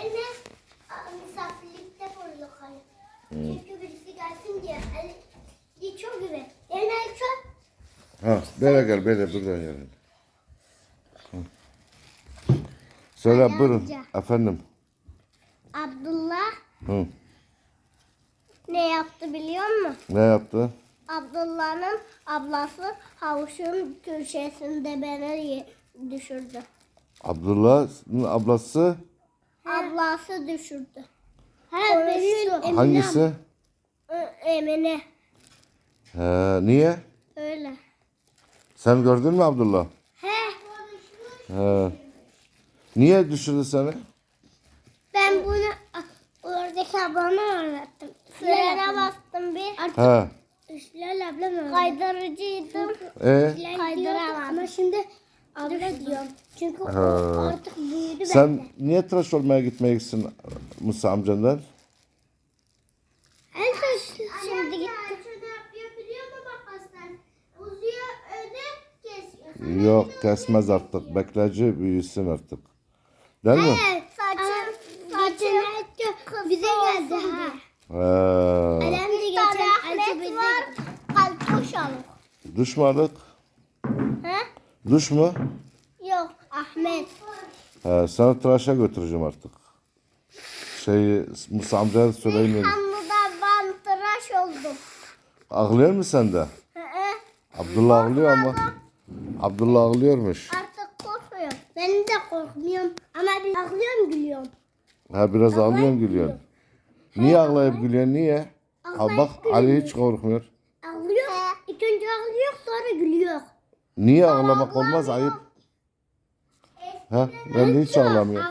Elime misafirlikte bulduk hayır. Çünkü birisi gelsin diye. El, geçiyor gibi. Elime çok. Ha, böyle gel, böyle buradan. Hı. Söyle buyurun. Efendim. Abdullah Hı. ne yaptı biliyor musun? Ne yaptı? Abdullah'ın ablası havuçun köşesinde beni düşürdü. Abdullah'ın ablası Ablası düşürdü. Konuştu. hangisi? Ö- Emine. He, niye? Öyle. Sen gördün mü Abdullah? He. He. Niye düşürdü seni? Ben bunu oradaki ablama öğrettim. Frene bastım bir. He. Hilal ablam öğretti. Kaydırıcıydım. E Kaydıramadım. Ama şimdi abla diyorum. Çünkü o Ha. artık büyüdü sen bende. niye tıraş olmaya gitmeyeceksin Musa amcandan? En son şimdi gitti. Yok kesmez artık. Bekleci büyüsün artık. Değil mi? Evet, saçım, saçım bize geldi ha. He. Alem de geçen Ahmet bize var. Kalpoş alık. Duş mu? Yok Ahmet. He, sana tıraşa götüreceğim artık. Şey Musa amcaya söyleyeyim. dedim. Hamlı'da ben tıraş oldum. Ağlıyor mu sen de? Hı hı. Abdullah ağlıyor ama. Abdullah ağlıyormuş. Artık korkuyorum. Ben de korkmuyorum. Ama bir ağlıyorum gülüyorum. Ha biraz ağlıyorsun gülüyorsun. Niye ağlayıp gülüyorsun niye? Ha Ağlayıp bak Ali hiç korkmuyor. Ağlıyor. İlk önce ağlıyor sonra gülüyor. Niye ağlamak olmaz ayıp. Ha ben de hiç ağlamıyorum.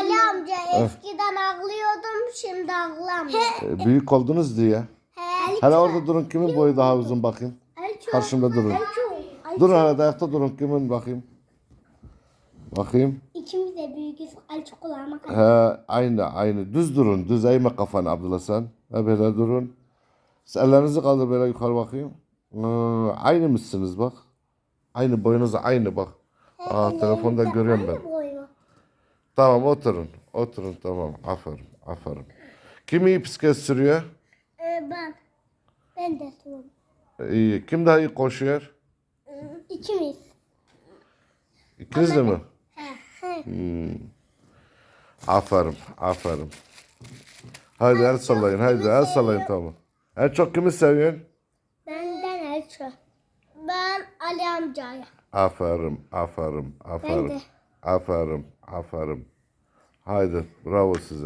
Ali amca eskiden ağlıyordum şimdi ağlamıyorum. E, büyük oldunuz diye. He. Hele orada durun kimin boyu daha uzun bakayım. Karşımda durun. Durun hele ayakta durun kimin bakayım. Bakayım. İkimiz de büyüküz. Elço kulağıma. He aynı aynı. Düz durun. Düz eğme kafanı Abdullah sen. Ha böyle durun. Siz ellerinizi kaldır böyle yukarı bakayım. Aynı mısınız bak. Aynı boyunuz aynı bak. Aa telefonda görüyorum ben. Tamam oturun. Oturun tamam. Aferin. Aferin. Kim iyi bisiklet sürüyor? Ee, ben. Ben de sorun. İyi. Kim daha iyi koşuyor? İkimiz. İkiniz de mi? He. He. Aferin. Aferin. Haydi el sallayın. Haydi el sallayın tamam. En çok kimi seviyorsun? Elço. Ben Ali amcaya. Aferin, aferin, aferin. Ben de. Aferin, aferin. Haydi, bravo size.